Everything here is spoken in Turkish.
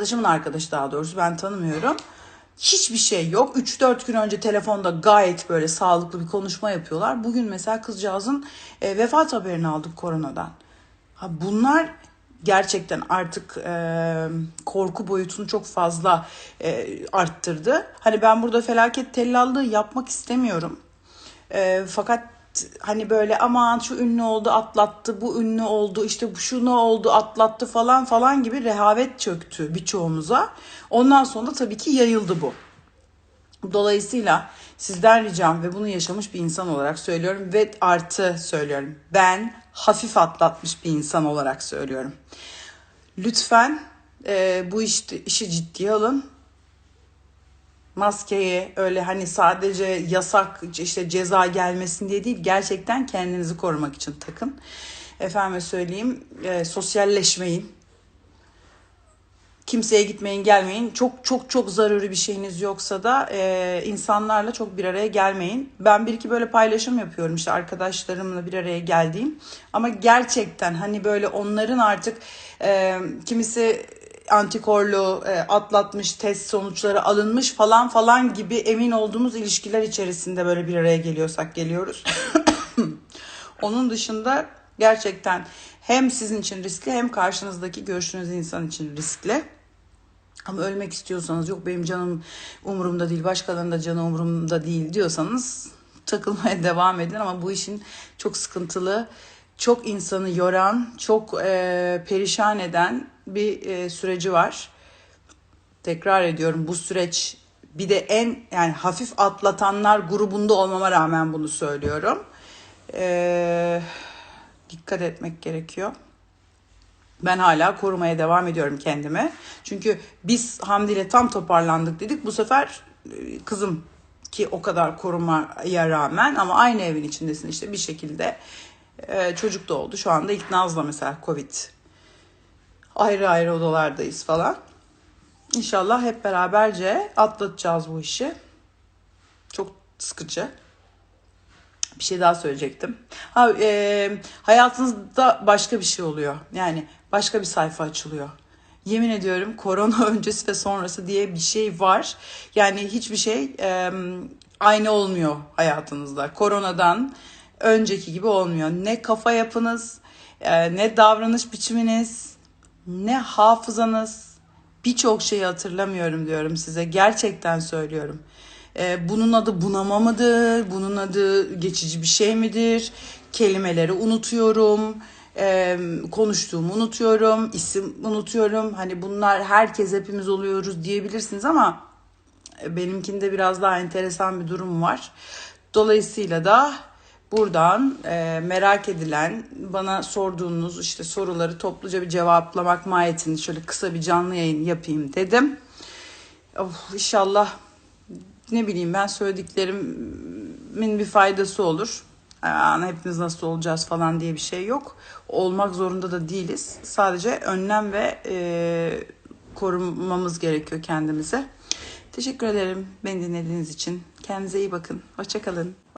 arkadaşımın arkadaşı daha doğrusu ben tanımıyorum. Hiçbir şey yok. 3-4 gün önce telefonda gayet böyle sağlıklı bir konuşma yapıyorlar. Bugün mesela kızcağızın e, vefat haberini aldık koronadan. Ha bunlar gerçekten artık e, korku boyutunu çok fazla e, arttırdı. Hani ben burada felaket tellallığı yapmak istemiyorum. E, fakat hani böyle aman şu ünlü oldu atlattı, bu ünlü oldu, işte bu şunu oldu atlattı falan falan gibi rehavet çöktü birçoğumuza. Ondan sonra da tabii ki yayıldı bu. Dolayısıyla sizden ricam ve bunu yaşamış bir insan olarak söylüyorum ve artı söylüyorum. Ben hafif atlatmış bir insan olarak söylüyorum. Lütfen e, bu işte, işi ciddiye alın. Maskeyi öyle hani sadece yasak işte ceza gelmesin diye değil gerçekten kendinizi korumak için takın. Efendime söyleyeyim e, sosyalleşmeyin. Kimseye gitmeyin gelmeyin. Çok çok çok zaruri bir şeyiniz yoksa da e, insanlarla çok bir araya gelmeyin. Ben bir iki böyle paylaşım yapıyorum işte arkadaşlarımla bir araya geldiğim. Ama gerçekten hani böyle onların artık e, kimisi antikorlu e, atlatmış test sonuçları alınmış falan falan gibi emin olduğumuz ilişkiler içerisinde böyle bir araya geliyorsak geliyoruz. Onun dışında gerçekten hem sizin için riskli hem karşınızdaki görüştüğünüz insan için riskli. Ama ölmek istiyorsanız yok benim canım umurumda değil başkalarının da canı umurumda değil diyorsanız takılmaya devam edin ama bu işin çok sıkıntılı, çok insanı yoran, çok e, perişan eden bir e, süreci var. Tekrar ediyorum bu süreç bir de en yani hafif atlatanlar grubunda olmama rağmen bunu söylüyorum. E, dikkat etmek gerekiyor. Ben hala korumaya devam ediyorum kendimi. Çünkü biz Hamdi ile tam toparlandık dedik. Bu sefer e, kızım ki o kadar korumaya rağmen ama aynı evin içindesin işte bir şekilde e, çocuk da oldu. Şu anda ilk Naz'la mesela Covid. Ayrı ayrı odalardayız falan. İnşallah hep beraberce atlatacağız bu işi. Çok sıkıcı. Bir şey daha söyleyecektim. Ha, e, hayatınızda başka bir şey oluyor. Yani başka bir sayfa açılıyor. Yemin ediyorum korona öncesi ve sonrası diye bir şey var. Yani hiçbir şey e, aynı olmuyor hayatınızda. Koronadan önceki gibi olmuyor. Ne kafa yapınız, e, ne davranış biçiminiz, ne hafızanız. Birçok şeyi hatırlamıyorum diyorum size. Gerçekten söylüyorum. E, bunun adı bunama mıdır? Bunun adı geçici bir şey midir? Kelimeleri unutuyorum. E, konuştuğumu unutuyorum. isim unutuyorum. Hani bunlar herkes hepimiz oluyoruz diyebilirsiniz ama benimkinde biraz daha enteresan bir durum var. Dolayısıyla da buradan e, merak edilen bana sorduğunuz işte soruları topluca bir cevaplamak mahiyetinde şöyle kısa bir canlı yayın yapayım dedim. Oh, inşallah ne bileyim ben söylediklerimin bir faydası olur. Yani hepimiz nasıl olacağız falan diye bir şey yok. Olmak zorunda da değiliz. Sadece önlem ve e, korumamız gerekiyor kendimize. Teşekkür ederim beni dinlediğiniz için. Kendinize iyi bakın. Hoşçakalın.